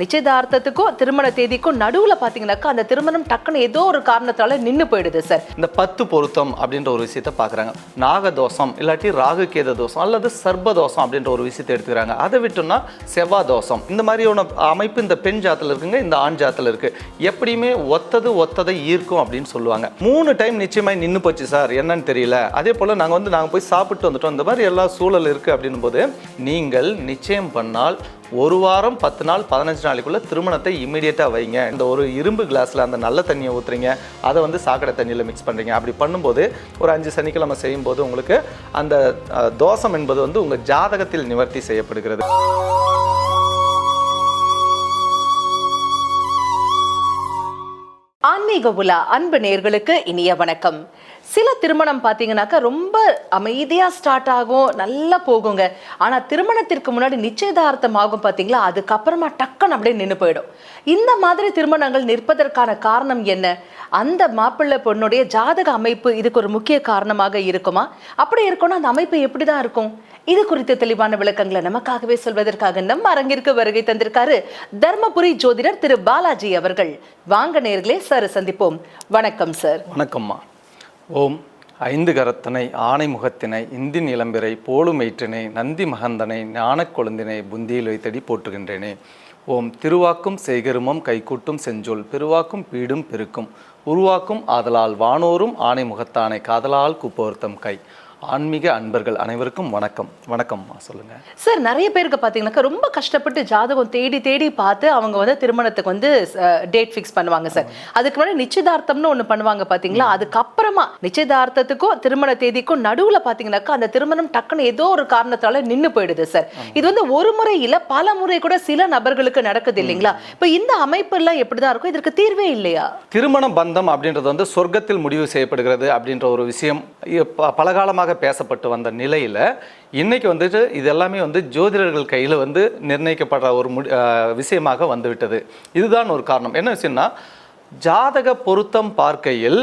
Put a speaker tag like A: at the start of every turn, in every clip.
A: நிச்சயதார்த்தத்துக்கும் திருமண தேதிக்கும் நடுவுல பாத்தீங்கன்னாக்கா அந்த திருமணம் டக்குன்னு ஏதோ ஒரு காரணத்தால நின்று போயிடுது சார்.
B: இந்த பத்து பொருத்தம் அப்படின்ற ஒரு விஷயத்த பார்க்குறாங்க நாகதோஷம் இல்லாட்டி ராகு கேத தோஷம் அல்லது சர்பதோஷம் அப்படின்ற ஒரு விஷயத்தை எடுத்துக்கிறாங்க. அதை விட்டோம்னா செவ்வாய் தோஷம். இந்த மாதிரியான அமைப்பு இந்த பெண் ஜாத்தில் இருக்குங்க இந்த ஆண் ஜாத்தில் இருக்கு. எப்படியுமே ஒத்தது ஒத்ததை ஈர்க்கும் அப்படின்னு சொல்லுவாங்க. மூணு டைம் நிச்சயமாய் நின்று போச்சு சார். என்னன்னு தெரியல. அதே போல் நாங்கள் வந்து நாங்கள் போய் சாப்பிட்டு வந்துட்டோம். இந்த மாதிரி எல்லா சூழல் இருக்குது அப்படின்னும் போது நீங்கள் நிச்சயம் பண்ணால் ஒரு வாரம் பத்து நாள் பதினஞ்சு நாளைக்குள்ளே திருமணத்தை இமீடியட்டாக வைங்க. இந்த ஒரு இரும்பு கிளாஸில் அந்த நல்ல தண்ணியை ஊற்றுறீங்க அதை வந்து சாக்கடை தண்ணியில் மிக்ஸ் பண்ணுறீங்க அப்படி பண்ணும்போது ஒரு அஞ்சு சனிக்கிழமை செய்யும்போது உங்களுக்கு அந்த தோஷம் என்பது வந்து உங்கள் ஜாதகத்தில் நிவர்த்தி செய்யப்படுகிறது.
A: ஆன்மீக உலா அன்பு நேர்களுக்கு இனிய வணக்கம். சில திருமணம் பார்த்தீங்கன்னாக்கா ரொம்ப அமைதியாக ஸ்டார்ட் ஆகும் நல்லா போகுங்க. ஆனால் திருமணத்திற்கு முன்னாடி நிச்சயதார்த்தம் ஆகும் பார்த்தீங்களா? அதுக்கப்புறமா டக்குன்னு அப்படியே நின்று போயிடும். இந்த மாதிரி திருமணங்கள் நிற்பதற்கான காரணம் என்ன? அந்த மாப்பிள்ளை பொண்ணுடைய ஜாதக அமைப்பு இதுக்கு ஒரு முக்கிய காரணமாக இருக்குமா? அப்படி இருக்கணும் அந்த அமைப்பு எப்படி தான் இருக்கும்? இது குறித்த தெளிவான விளக்கங்களை நமக்காகவே சொல்வதற்காக நம்ம அரங்கிற்கு வருகை தந்திருக்காரு தர்மபுரி ஜோதிடர் திரு பாலாஜி அவர்கள். வாங்க நேர்களே சார் சந்திப்போம். வணக்கம் சார்.
B: வணக்கம்மா. ஓம் ஐந்து கரத்தனை ஆனை முகத்தினை இந்தின் இளம்பிறை போலுமெயிற்றினை நந்தி மகந்தனை ஞானக் கொழுந்தினை புந்தியில் வைத்தடி போற்றுகின்றேனே. ஓம் திருவாக்கும் செய்கருமம் கைக்கூட்டும் செஞ்சொல் பெருவாக்கும் பீடும் பெருக்கும் உருவாக்கும் ஆதலால் வானோரும் ஆனை முகத்தானை காதலால் கூப்போர்த்தம் கை. ஆன்மீக அன்பர்கள் அனைவருக்கும் வணக்கம். வணக்கம்மா சொல்லுங்க.
A: சார் நிறைய பேருக்கு பார்த்தீங்கன்னாக்கா ரொம்ப கஷ்டப்பட்டு ஜாதகம் தேடி தேடி பார்த்து அவங்க வந்து திருமணத்துக்கு வந்து டேட் ஃபிக்ஸ் பண்ணுவாங்க சார். அதுக்கு முன்னாடி நிச்சயதார்த்தம்னு ஒன்று பண்ணுவாங்க பார்த்தீங்களா? அதுக்கப்புறமா நிச்சயதார்த்தத்துக்கும் திருமண தேதிக்கும் நடுவுல பார்த்தீங்கன்னாக்கா அந்த திருமணம் டக்குன்னு ஏதோ ஒரு காரணத்தால நின்னு போயிடுது சார். இது வந்து ஒரு முறை இல்ல பல முறை கூட சில நபர்களுக்கு நடக்குது இல்லைங்களா? இப்போ இந்த அமைப்பு எல்லாம் எப்படிதான் இருக்கும்? இதற்கு தீர்வே இல்லையா?
B: திருமண பந்தம் அப்படின்றது வந்து சொர்க்கத்தில் முடிவு செய்யப்படுகிறது அப்படின்ற ஒரு விஷயம் இ- ப- பேசப்பட்டு வந்த நிலையில் இன்றைக்கி வந்துட்டு இது எல்லாமே வந்து ஜோதிடர்கள் கையில் வந்து நிர்ணயிக்கப்படுற ஒரு முடி விஷயமாக வந்துவிட்டது. இதுதான் ஒரு காரணம். என்ன விஷயம்னா ஜாதக பொருத்தம் பார்க்கையில்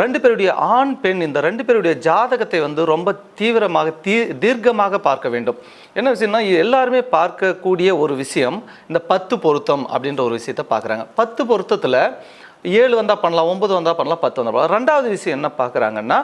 B: ரெண்டு பேருடைய ஆண் பெண் இந்த ரெண்டு பேருடைய ஜாதகத்தை வந்து ரொம்ப தீவிரமாக தீ தீர்க்கமாக பார்க்க வேண்டும். என்ன விஷயம்னா இது எல்லாருமே பார்க்கக்கூடிய ஒரு விஷயம் இந்த பத்து பொருத்தம் அப்படின்ற ஒரு விஷயத்தை பார்க்குறாங்க. பத்து பொருத்தத்தில் ஏழு வந்தால் பண்ணலாம் ஒன்பது வந்தால் பண்ணலாம் பத்து வந்தால் பண்ணலாம். ரெண்டாவது விஷயம் என்ன பார்க்குறாங்கன்னா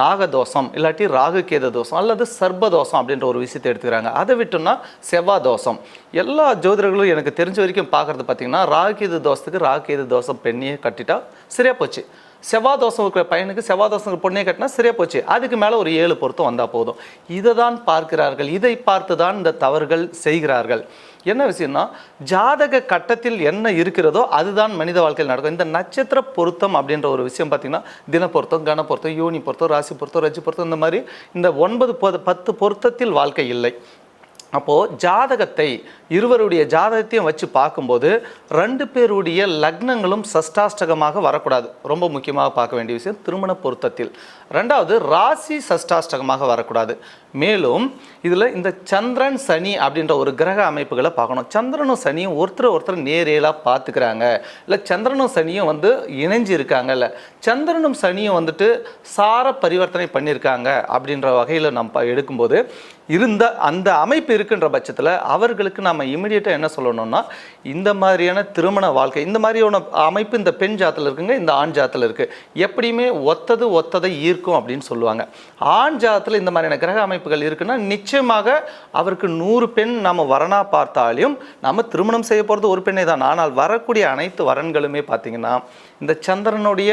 B: நாகதோஷம் இல்லாட்டி ராகு கேத தோஷம் அல்லது சர்பதோஷம் அப்படின்ற ஒரு விஷயத்தை எடுத்துக்கிறாங்க. அதை விட்டோம்னா செவ்வாய் தோஷம் எல்லா ஜோதிடர்களும் எனக்கு தெரிஞ்ச வரைக்கும் பார்க்குறது பார்த்தீங்கன்னா ராகு கேது தோஷத்துக்கு ராகு கேது தோஷம் பெண்ணையே கட்டிட்டா சரியாக போச்சு. செவ்வாய் தோஷம் இருக்கிற பையனுக்கு செவ்வாய் தோஷம் பொண்ணே கட்டினா சரியா போச்சு. அதுக்கு மேலே ஒரு ஏழு பொருத்தம் வந்தால் போதும். இதை தான் பார்க்கிறார்கள். இதை பார்த்து தான் இந்த தவறுகள் செய்கிறார்கள். என்ன விஷயம்னா ஜாதக கட்டத்தில் என்ன இருக்கிறதோ அதுதான் மனித வாழ்க்கையில் நடக்கும். இந்த நட்சத்திர பொருத்தம் அப்படின்ற ஒரு விஷயம் பார்த்திங்கன்னா தின பொருத்தம் கன பொருத்தம் யோனி பொருத்தம் ராசி பொருத்தம் ரஜி பொருத்தம் இந்த மாதிரி இந்த ஒன்பது பத்து பொருத்தத்தில் வாழ்க்கை இல்லை. அப்போது ஜாதகத்தை இருவருடைய ஜாதகத்தையும் வச்சு பார்க்கும்போது ரெண்டு பேருடைய லக்னங்களும் சஷ்டாஷ்டகமாக வரக்கூடாது. ரொம்ப முக்கியமாக பார்க்க வேண்டிய விஷயம் திருமண பொருத்தத்தில். ரெண்டாவது ராசி சஷ்டாஷ்டகமாக வரக்கூடாது. மேலும் இதில் இந்த சந்திரன் சனி அப்படின்ற ஒரு கிரக அமைப்புகளை பார்க்கணும். சந்திரனும் சனியும் ஒருத்தர் ஒருத்தர் நேரேலாக பார்த்துக்கிறாங்க. இல்லை சந்திரனும் சனியும் வந்து இணைஞ்சு இருக்காங்கல்ல சந்திரனும் சனியும் வந்துட்டு சார பரிவர்த்தனை பண்ணியிருக்காங்க அப்படின்ற வகையில் நம்ம எடுக்கும்போது இருந்த அந்த அமைப்பு இருக்குன்ற பட்சத்தில் அவர்களுக்கு நம்ம இமீடியட்டாக என்ன சொல்லணும்னா இந்த மாதிரியான திருமண வாழ்க்கை இந்த மாதிரியான அமைப்பு இந்த பெண் ஜாத்தில் இருக்குங்க இந்த ஆண் ஜாத்தில் இருக்குது எப்படியுமே ஒத்தது ஒத்ததை ஈர்க்கும் அப்படின்னு சொல்லுவாங்க. ஆண் ஜாத்தில் இந்த மாதிரியான கிரக அமைப்புகள் இருக்குன்னா நிச்சயமாக அவருக்கு நூறு பெண் நம்ம வரனாக பார்த்தாலும் நம்ம திருமணம் செய்ய போகிறது ஒரு பெண்ணை தான். ஆனால் வரக்கூடிய அனைத்து வரன்களுமே பார்த்திங்கன்னா இந்த சந்திரனுடைய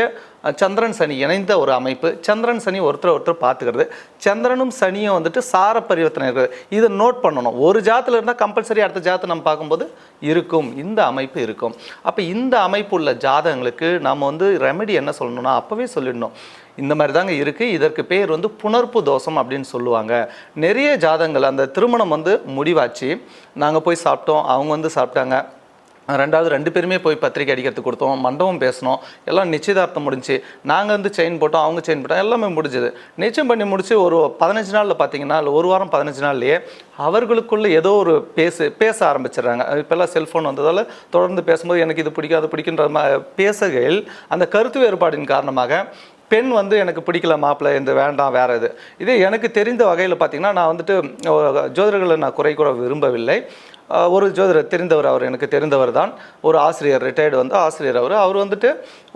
B: சந்திரன் சனி இணைந்த ஒரு அமைப்பு. சந்திரன் சனி ஒருத்தர் ஒருத்தர் பார்த்துக்கிறது. சந்திரனும் சனியும் வந்துட்டு சார பரிவர்த்தனை இருக்குது. இதை நோட் பண்ணணும். ஒரு ஜாத்தில் இருந்தால் கம்பல்சரி அடுத்த ஜாத்தை நம்ம பார்க்கும்போது இருக்கும். இந்த அமைப்பு இருக்கும். அப்போ இந்த அமைப்பு உள்ள ஜாதகங்களுக்கு நம்ம வந்து ரெமெடி என்ன சொல்லணும்னா அப்போவே சொல்லிடணும். இந்த மாதிரி தாங்க இருக்குது இதற்கு பேர் வந்து புணர்ப்பு தோஷம் அப்படின்னு சொல்லுவாங்க. நிறைய ஜாதகங்கள் அந்த திருமணம் வந்து முடிவாச்சு. நாங்கள் போய் சாப்பிட்டோம். அவங்க வந்து சாப்பிட்டாங்க. ரெண்டாவது ரெண்டு பேருமே போய் பத்திரிக்கை அடிக்கிறதுக்கு கொடுத்தோம் மண்டபம் பேசினோம் எல்லாம் நிச்சயதார்த்தம் முடிஞ்சு நாங்கள் வந்து செயின் போட்டோம் அவங்க செயின் போட்டோம் எல்லாமே முடிஞ்சது. நிச்சயம் பண்ணி முடிச்சு ஒரு பதினஞ்சு நாளில் பார்த்தீங்கன்னா இல்லை ஒரு வாரம் பதினஞ்சு நாள்லேயே அவர்களுக்குள்ள ஏதோ ஒரு பேசு பேச ஆரம்பிச்சிடுறாங்க. இப்போல்லாம் செல்ஃபோன் வந்ததால் தொடர்ந்து பேசும்போது எனக்கு இது பிடிக்கும் அது பிடிக்கின்ற மா- பேசுகையில் அந்த கருத்து வேறுபாடின் காரணமாக பெண் வந்து எனக்கு பிடிக்கல மாப்பிள்ளை இந்த வேண்டாம் வேறு இது. இதே எனக்கு தெரிந்த வகையில் பார்த்திங்கன்னா நான் வந்துட்டு ஜோதிடர்களை நான் குறை கூற விரும்பவில்லை. ஒரு ஜோதிடர் தெரிந்தவர் அவர் எனக்கு தெரிந்தவர் தான். ஒரு ஆசிரியர் ரிட்டையர்டு வந்து ஆசிரியர் அவர். அவர் வந்துட்டு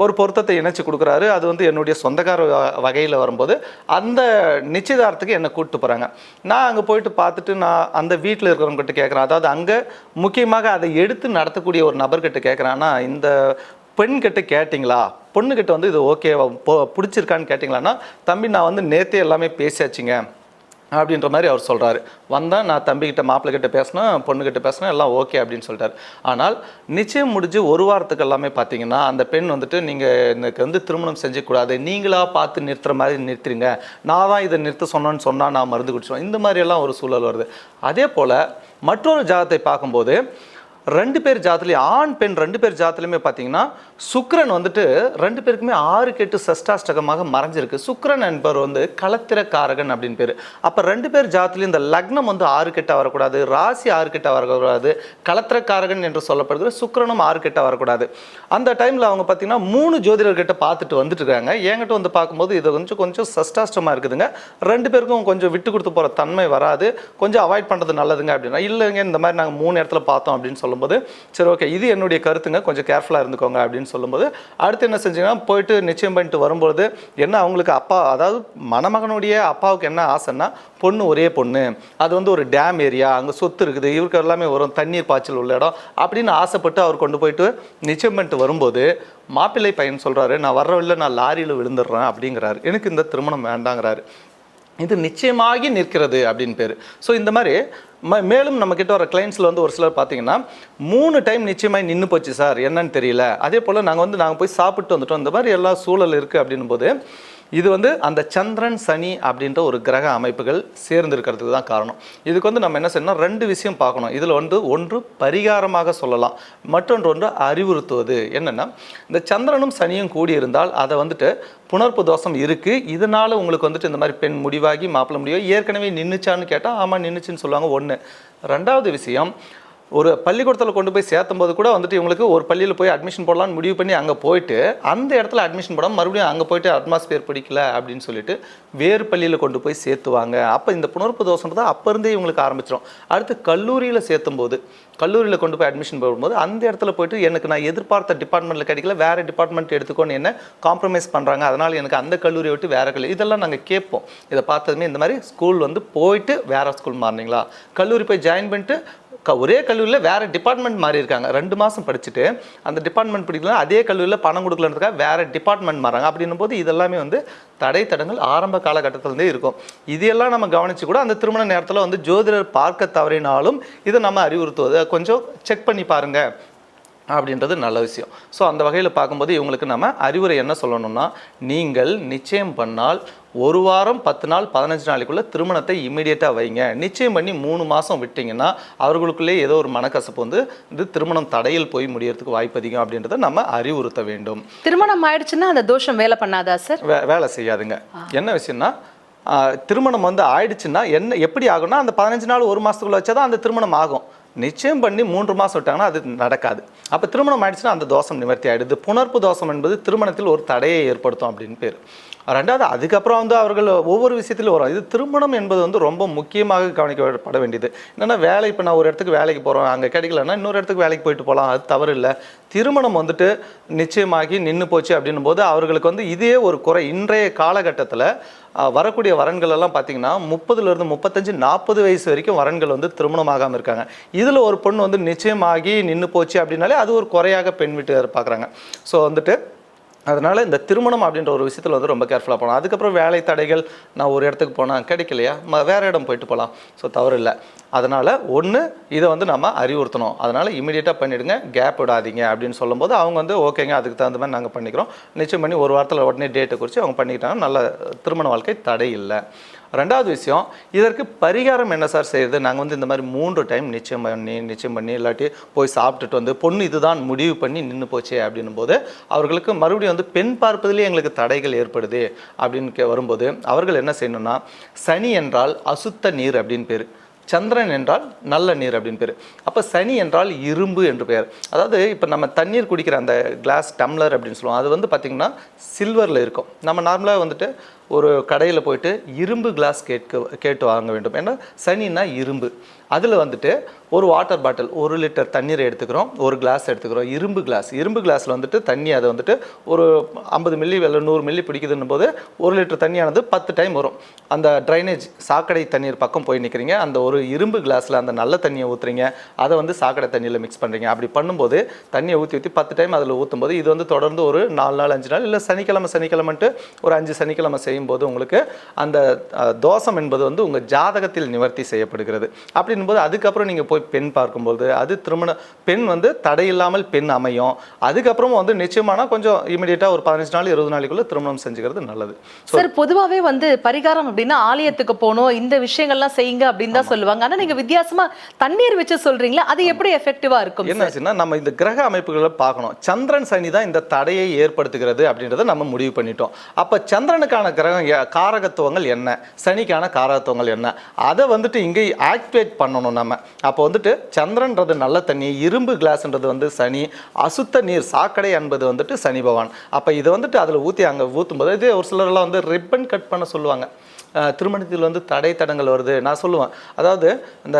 B: ஒரு பொருத்தத்தை இணைச்சு கொடுக்குறாரு. அது வந்து என்னுடைய சொந்தக்கார வகையில் வரும்போது அந்த நிச்சயதார்த்தத்துக்கு என்னை கூப்பிட்டு போகிறாங்க நான் அங்கே போயிட்டு பார்த்துட்டு நான் அந்த வீட்டில் இருக்கிறவங்ககிட்ட கேட்குறேன் அதாவது அங்கே முக்கியமாக அதை எடுத்து நடத்தக்கூடிய ஒரு நபர்கிட்ட கேட்குறேன் இந்த பெண்கிட்ட கேட்டிங்களா? பொண்ணுக்கிட்ட வந்து இது ஓகே பிடிச்சிருக்கான்னு கேட்டிங்களான்னா தம்பி நான் வந்து நேற்றே எல்லாமே பேசியாச்சுங்க. அப்படின்ற மாதிரி அவர் சொல்கிறாரு வந்தால் நான் தம்பிக்கிட்ட மாப்பிள்ளை கிட்ட பேசினேன் பொண்ணுக்கிட்ட பேசினேன் எல்லாம் ஓகே அப்படின்னு சொல்லிட்டாரு. ஆனால் நிச்சயம் முடிஞ்சு ஒரு வாரத்துக்கு எல்லாமே பார்த்தீங்கன்னா அந்த பெண் வந்துட்டு நீங்கள் எனக்கு வந்து திருமணம் செஞ்சக்கூடாது நீங்களாக பார்த்து நிறுத்துற மாதிரி நிறுத்துறீங்க நான் தான் இதை நிறுத்த சொன்னேன்னு சொன்னால் நான் மருந்து குடிச்சிடுவேன் இந்த மாதிரியெல்லாம் ஒரு சூழல் வருது. அதே போல் மற்றொரு ஜாதத்தை பார்க்கும்போது ரெண்டு பேர் ஜாத்துலேயும் ஆண் பெண் ரெண்டு பேர் ஜாத்துலையுமே பார்த்தீங்கன்னா சுக்ரன் வந்துட்டு ரெண்டு பேருக்குமே ஆறு கெட்டு சஷ்டாஷ்டகமாக மறைஞ்சிருக்கு. சுக்ரன் என்பவர் வந்து களத்திரக்காரகன் அப்படின்னு பேர். அப்போ ரெண்டு பேர் ஜாத்துலேயும் இந்த லக்னம் வந்து ஆறு கெட்டாக வரக்கூடாது ராசி ஆறு கெட்டாக வரக்கூடாது களத்திரக்காரகன் என்று சொல்லப்படுகிற சுக்ரனும் ஆறு கெட்டாக வரக்கூடாது. அந்த டைமில் அவங்க பார்த்தீங்கன்னா மூணு ஜோதிடர்கிட்ட பார்த்துட்டு வந்துட்டு இருக்காங்க. என்கிட்ட வந்து பார்க்கும்போது இது கொஞ்சம் கொஞ்சம் சஷ்டாஷ்டமாக இருக்குதுங்க. ரெண்டு பேருக்கும் கொஞ்சம் விட்டு கொடுத்து போகிற தன்மை வராது. கொஞ்சம் அவாய்ட் பண்ணுறது நல்லதுங்க அப்படின்னா இல்லைங்க இந்த மாதிரி நாங்கள் மூணு இடத்துல பார்த்தோம் அப்படின்னு சொல்லும்போது சரி ஓகே இது என்னுடைய கருத்துங்க. கொஞ்சம் கேர்ஃபுல்லாக இருந்துக்கோங்க அப்படின்னு சொல்லும்போது அடுத்து என்ன செஞ்சீங்கன்னா போயிட்டு நிச்சயம் பண்ணிட்டு வரும்பொழுது என்ன அவங்களுக்கு அப்பா அதாவது மணமகனுடைய அப்பாவுக்கு என்ன ஆசைன்னா பொண்ணு ஒரே பொண்ணு. அது வந்து ஒரு டேம் ஏரியா அங்கே சொத்து இருக்குது இவருக்கு எல்லாமே வரும் தண்ணீர் பாய்ச்சல் உள்ள இடம் அப்படின்னு ஆசைப்பட்டு அவர் கொண்டு போயிட்டு நிச்சயம் பண்ணிட்டு வரும்போது மாப்பிள்ளை பையன் சொல்கிறாரு நான் வர்ற வழியில் நான் லாரியில் விழுந்துடுறேன் அப்படிங்கிறாரு. எனக்கு இந்த திருமணம் வேண்டாங்கிறாரு. இது நிச்சயமாகி நிற்கிறது அப்படின்னு பேர். ஸோ இந்த மாதிரி ம மேலும் நம்மக்கிட்ட வர கிளைண்ட்ஸில் வந்து ஒரு சிலர் பார்த்தீங்கன்னா மூணு டைம் நிச்சயமாக நின்று போச்சு சார் என்னன்னு தெரியல. அதே போல் நாங்கள் வந்து நாங்கள் போய் சாப்பிட்டு வந்துட்டோம். இந்த மாதிரி எல்லா சூழல் இருக்குது அப்படின்னும் போது இது வந்து அந்த சந்திரன் சனி அப்படின்ற ஒரு கிரக அமைப்புகள் சேர்ந்திருக்கிறதுக்கு தான் காரணம். இதுக்கு வந்து நம்ம என்ன செய்யணும் ரெண்டு விஷயம் பார்க்கணும். இதில் வந்து ஒன்று பரிகாரமாக சொல்லலாம். மற்றொன்று ஒன்று அறிவுறுத்துவது. என்னென்னா இந்த சந்திரனும் சனியும் கூடியிருந்தால் அதை வந்துட்டு புணர்ப்பு தோஷம் இருக்குது இதனால் உங்களுக்கு வந்துட்டு இந்த மாதிரி பெண் முடிவாகி மாப்பிள்ளை முடியும் ஏற்கனவே நின்றுச்சான்னு கேட்டால் ஆமாம் நின்றுச்சுன்னு சொல்லுவாங்க. ஒன்று ரெண்டாவது விஷயம் ஒரு பள்ளிக்கூடத்தில் கொண்டு போய் சேர்த்தும் போது கூட வந்துட்டு இவங்களுக்கு ஒரு பள்ளியில் போய் அட்மிஷன் போடலான்னு முடிவு பண்ணி அங்கே போயிட்டு அந்த இடத்துல அட்மிஷன் போடாமல் மறுபடியும் அங்கே போயிட்டு அட்மாஸ்பியர் பிடிக்கல அப்படின்னு சொல்லிட்டு வேறு பள்ளியில் கொண்டு போய் சேர்த்துவாங்க. அப்போ இந்த புணர்ப்பு தோஷன்றது அப்போ இருந்தே இவங்களுக்கு ஆரம்பிச்சிடும் அடுத்து கல்லூரியில் சேர்த்தும் போது கல்லூரியில் கொண்டு போய் அட்மிஷன் போடும்போது அந்த இடத்துல போயிட்டு எனக்கு நான் எதிர்பார்த்த டிபார்ட்மெண்ட்டில் கிடைக்கல வேறு டிபார்ட்மெண்ட் எடுத்துக்கோன்னு என்ன காம்ப்ரமைஸ் பண்ணுறாங்க அதனால் எனக்கு அந்த கல்லூரியை விட்டு வேறு கல்லூரி. இதெல்லாம் நாங்கள் கேட்போம். இதை பார்த்ததுமே இந்த மாதிரி ஸ்கூல் வந்து போயிட்டு வேறு ஸ்கூல் மாறினீங்களா? கல்லூரி போய் ஜாயின் பண்ணிட்டு க ஒரே கல்லூரியில் வேறு டிபார்ட்மெண்ட் மாறி இருக்காங்க. ரெண்டு மாதம் படிச்சுட்டு அந்த டிபார்ட்மெண்ட் பிடிக்கலாம் அதே கல்லூரியில் பணம் கொடுக்கலன்றதுக்காக வேறு டிபார்ட்மெண்ட் மாறாங்க. அப்படின்னும் போது இதெல்லாமே வந்து தடை தடங்கள் ஆரம்ப காலகட்டத்திலேருந்தே இருக்கும். இதையெல்லாம் நம்ம கவனித்து கூட அந்த திருமண நேரத்தில் வந்து ஜோதிடர் பார்க்க தவறினாலும் இதை நம்ம அறிவுறுத்துவது. கொஞ்சம் செக் பண்ணி பாருங்கள் அப்படின்றது நல்ல விஷயம். ஸோ அந்த வகையில் பார்க்கும்போது இவங்களுக்கு நம்ம அறிவுரை என்ன சொல்லணும்னா நீங்கள் நிச்சயம் பண்ணால் ஒரு வாரம் பத்து நாள் பதினஞ்சு நாளைக்குள்ள திருமணத்தை இமீடியட்டாக வைங்க. நிச்சயம் பண்ணி மூணு மாதம் விட்டிங்கன்னா அவர்களுக்குள்ளே ஏதோ ஒரு மனக்கசப்பு வந்து இது திருமணம் தடையில் போய் முடியறதுக்கு வாய்ப்பு அதிகம் அப்படின்றத நம்ம அறிவுறுத்த வேண்டும்.
A: திருமணம் ஆயிடுச்சுன்னா அந்த தோஷம் வேலை பண்ணாதா சார்?
B: வேலை செய்யாதுங்க. என்ன விஷயம்னா திருமணம் வந்து ஆயிடுச்சுன்னா என்ன எப்படி ஆகும்னா அந்த பதினஞ்சு நாள் ஒரு மாதத்துக்குள்ள வச்சா தான் அந்த திருமணம் ஆகும். நிச்சயம் பண்ணி மூன்று மாதம் விட்டாங்கன்னா அது நடக்காது. அப்போ திருமணம் ஆயிடுச்சுன்னா அந்த தோஷம் நிவர்த்தி ஆயிடுது. புணர்ப்பு தோஷம் என்பது திருமணத்தில் ஒரு தடையை ஏற்படுத்தும் அப்படின்னு பேர். ரெண்டாவது அதுக்கப்புறம் வந்து அவர்கள் ஒவ்வொரு விஷயத்திலும் வரும். இது திருமணம் என்பது வந்து ரொம்ப முக்கியமாக கவனிக்கப்பட வேண்டியது. என்னென்னா வேலை இப்போ நான் ஒரு இடத்துக்கு வேலைக்கு போகிறோம் அங்கே கிடைக்கலன்னா இன்னொரு இடத்துக்கு வேலைக்கு போயிட்டு போகலாம் அது தவறு இல்லை திருமணம் வந்துட்டு நிச்சயமாகி நின்று போச்சு அப்படின்னும் போது அவர்களுக்கு வந்து இதே ஒரு குறை. இன்றைய காலகட்டத்தில் வரக்கூடிய வரன்கள் எல்லாம் பார்த்தீங்கன்னா முப்பதுலேருந்து முப்பத்தஞ்சு நாற்பது வயசு வரைக்கும் வரன்கள் வந்து திருமணமாகாமல் இருக்காங்க. இதில் ஒரு பொண்ணு வந்து நிச்சயமாகி நின்று போச்சு அப்படின்னாலே அது ஒரு குறையாக பெண் வீட்டுக்காரர் பார்க்குறாங்க ஸோ வந்துட்டு அதனால் இந்த திருமணம் அப்படின்ற ஒரு விஷயத்தில் வந்து ரொம்ப கேர்ஃபுல்லாக போகலாம் அதுக்கப்புறம் வேலை தடைகள் நான் ஒரு இடத்துக்கு போனால் கிடைக்கலையா? ம வேறு இடம் போயிட்டு போகலாம் ஸோ தவறு இல்லை அதனால் ஒன்று இதை வந்து நம்ம அறிவுறுத்தணும். அதனால் இமீடியட்டாக பண்ணிவிடுங்க கேப் விடாதீங்க அப்படின்னு சொல்லும்போது அவங்க வந்து ஓகேங்க அதுக்கு தகுந்த மாதிரி நாங்கள் பண்ணிக்கிறோம். நிச்சயம் பண்ணி ஒரு வாரத்தில் உடனே டேட்டை குறித்து அவங்க பண்ணிக்கிட்டாங்க நல்ல திருமண வாழ்க்கை தடை இல்லை ரெண்டாவது விஷயம் இதற்கு பரிகாரம் என்ன சார் செய்யுது நாங்கள் வந்து இந்த மாதிரி மூன்று டைம் நிச்சயம் பண்ணி நிச்சயம் பண்ணி இல்லாட்டி போய் சாப்பிட்டுட்டு வந்து பொண்ணு இதுதான் முடிவு பண்ணி நின்று போச்சே அப்படின்னும் போது அவர்களுக்கு மறுபடியும் வந்து பெண் பார்ப்பதிலே எங்களுக்கு தடைகள் ஏற்படுது அப்படின்னு கே- வரும்போது அவர்கள் என்ன செய்யணும்னா சனி என்றால் அசுத்த நீர் அப்படின்னு பேர். சந்திரன் என்றால் நல்ல நீர் அப்படின்னு பேர். அப்போ சனி என்றால் இரும்பு என்று பெயர். அதாவது இப்போ நம்ம தண்ணீர் குடிக்கிற அந்த கிளாஸ் டம்ளர் அப்படின்னு சொல்லுவோம். அது வந்து பார்த்திங்கன்னா சில்வரில் இருக்கும். நம்ம நார்மலாக வந்துட்டு ஒரு கடையில் போயிட்டு இரும்பு கிளாஸ் கேட்க கேட்டு வாங்க வேண்டும். ஏன்னா சனின்னா இரும்பு. அதில் வந்துட்டு ஒரு வாட்டர் பாட்டில் ஒரு லிட்டர் தண்ணீரை எடுத்துக்கிறோம் ஒரு கிளாஸ் எடுத்துக்கிறோம். இரும்பு கிளாஸ் இரும்பு கிளாஸில் வந்துட்டு தண்ணி அதை வந்துட்டு ஒரு ஐம்பது மில்லி இல்லை நூறு மில்லி பிடிக்குதுன்னும் போது ஒரு லிட்டர் தண்ணியானது பத்து டைம் வரும். அந்த ட்ரைனேஜ் சாக்கடை தண்ணீர் பக்கம் போய் நிற்கிறீங்க அந்த ஒரு இரும்பு கிளாஸில் அந்த நல்ல தண்ணியை ஊற்றுறீங்க அதை வந்து சாக்கடை தண்ணியில் மிக்ஸ் பண்ணுறீங்க அப்படி பண்ணும்போது தண்ணியை ஊற்றி ஊற்றி பத்து டைம் அதில் ஊற்றும் போது இது வந்து தொடர்ந்து ஒரு நாலு நாள் அஞ்சு நாள் இல்லை சனிக்கிழமை சனிக்கிழமைன்ட்டு ஒரு அஞ்சு சனிக்கிழமை செய்யும்போது உங்களுக்கு அந்த தோஷம் என்பது வந்து உங்கள் ஜாதகத்தில் நிவர்த்தி செய்யப்படுகிறது. அப்படி அப்படின்னும் போது அதுக்கப்புறம் நீங்கள் போய் பெண் பார்க்கும்போது அது திருமண பெண் வந்து தடையில்லாமல் பெண் அமையும். அதுக்கப்புறம் வந்து நிச்சயமான கொஞ்சம் இமீடியட்டாக ஒரு பதினஞ்சு நாள் இருபது நாளைக்குள்ள திருமணம் செஞ்சுக்கிறது நல்லது.
A: சார் பொதுவாவே வந்து பரிகாரம் அப்படின்னா ஆலயத்துக்கு போகணும் இந்த விஷயங்கள்லாம் செய்யுங்க அப்படின்னு தான் சொல்லுவாங்க. ஆனா நீங்க வித்தியாசமா தண்ணீர் வச்சு சொல்றீங்களா? அது எப்படி எஃபெக்டிவா இருக்கும்
B: என்ன ஆச்சுன்னா நம்ம இந்த கிரக அமைப்புகளை பார்க்கணும். சந்திரன் சனி தான் இந்த தடையை ஏற்படுத்துகிறது அப்படின்றத நம்ம முடிவு பண்ணிட்டோம். அப்போ சந்திரனுக்கான கிரகம் காரகத்துவங்கள் என்ன? சனிக்கான காரகத்துவங்கள் என்ன? அதை வந்துட்டு இங்கே ஆக்டிவேட் பண்ணணும் நம்ம அப்போ வந்துட்டு சந்திரன்றது நல்ல தண்ணி இரும்பு கிளாஸ்ன்றது வந்து சனி அசுத்த நீர் சாக்கடை என்பது வந்துட்டு சனி பகவான். அப்போ இதை வந்துட்டு அதில் ஊற்றி அங்கே ஊற்றும் போது இதே ஒரு சிலர்லாம் வந்து ரிப்பன் கட் பண்ண சொல்லுவாங்க. திருமணத்தில் வந்து தடை தடங்கள் வருது. நான் சொல்லுவேன். அதாவது இந்த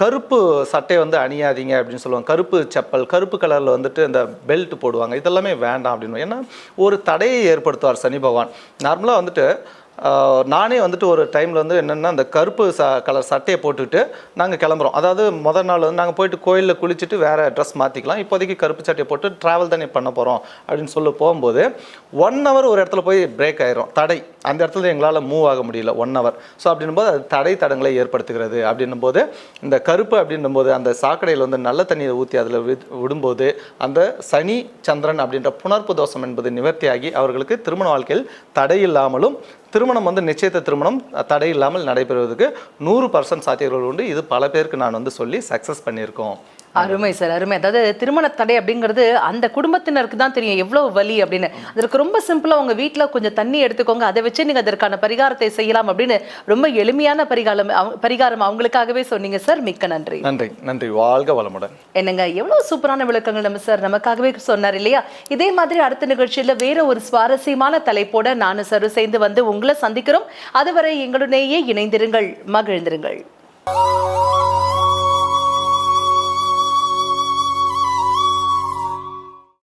B: கருப்பு சட்டை வந்து அணியாதீங்க அப்படின்னு சொல்லுவாங்க. கருப்பு செப்பல் கருப்பு கலரில் வந்துட்டு இந்த பெல்ட் போடுவாங்க. இதெல்லாமே வேண்டாம் அப்படின்னு. ஏன்னா ஒரு தடையை ஏற்படுத்துவார் சனி பகவான். நார்மலாக வந்துட்டு நானே வந்துட்டு ஒரு டைமில் வந்து என்னென்னா அந்த கருப்பு ச கலர் சட்டையை போட்டுக்கிட்டு நாங்கள் கிளம்புறோம். அதாவது முதல் நாள் வந்து நாங்கள் போயிட்டு கோயிலில் குளிச்சுட்டு வேறு ட்ரெஸ் மாற்றிக்கலாம் இப்போதைக்கு கருப்பு சட்டையை போட்டு ட்ராவல் தானே பண்ண போகிறோம் அப்படின்னு சொல்லி போகும்போது ஒன் ஹவர் ஒரு இடத்துல போய் பிரேக் ஆயிரும். தடை. அந்த இடத்துல எங்களால் மூவ் ஆக முடியல ஒன் ஹவர் ஸோ அப்படின்னும்போது அது தடை தடங்களை ஏற்படுத்துகிறது. அப்படின்னும் போது இந்த கருப்பு அப்படின்னும் போது அந்த சாக்கடையில் வந்து நல்ல தண்ணியை ஊற்றி அதில் விடும்போது அந்த சனி சந்திரன் அப்படின்ற புணர்ப்பு தோஷம் என்பது நிவர்த்தியாகி அவர்களுக்கு திருமண வாழ்க்கையில் தடை இல்லாமலும் திருமணம் வந்து நிச்சயத்த திருமணம் தடை இல்லாமல் நடைபெறுவதற்கு நூறு பர்சன்ட் சாத்தியங்கள் உண்டு. இது பல பேருக்கு நான் வந்து சொல்லி சக்ஸஸ் பண்ணியிருக்கோம்.
A: அருமை சார் அருமை. அதாவது திருமண தடை அப்படிங்கிறது அந்த குடும்பத்தினருக்கு தான் தெரியும் எவ்வளவு வலி அப்படின்னு. அதற்கு ரொம்ப சிம்பிளா உங்க வீட்ல கொஞ்சம் தண்ணி எடுத்துக்கோங்க. அதை வச்சு நீங்க அதற்கான பரிகாரத்தை செய்யலாம் அப்படின்னு ரொம்ப எளிமையான பரிகாரம் பரிகாரம் அவங்களுக்காகவே சொன்னீங்க சார். மிக்க நன்றி.
B: நன்றி நன்றி. வாழ்க வளமுடன்.
A: என்னங்க எவ்வளவு சூப்பரான விளக்கங்கள் நம்ம சார் நமக்காகவே சொன்னார் இல்லையா? இதே மாதிரி அடுத்த நிகழ்ச்சியில வேற ஒரு சுவாரஸ்யமான தலைப்போட நானும் சார் சேர்ந்து வந்து உங்களை சந்திக்கிறோம். அதுவரை எங்களுடனேயே இணைந்திருங்கள் மகிழ்ந்திருங்கள்.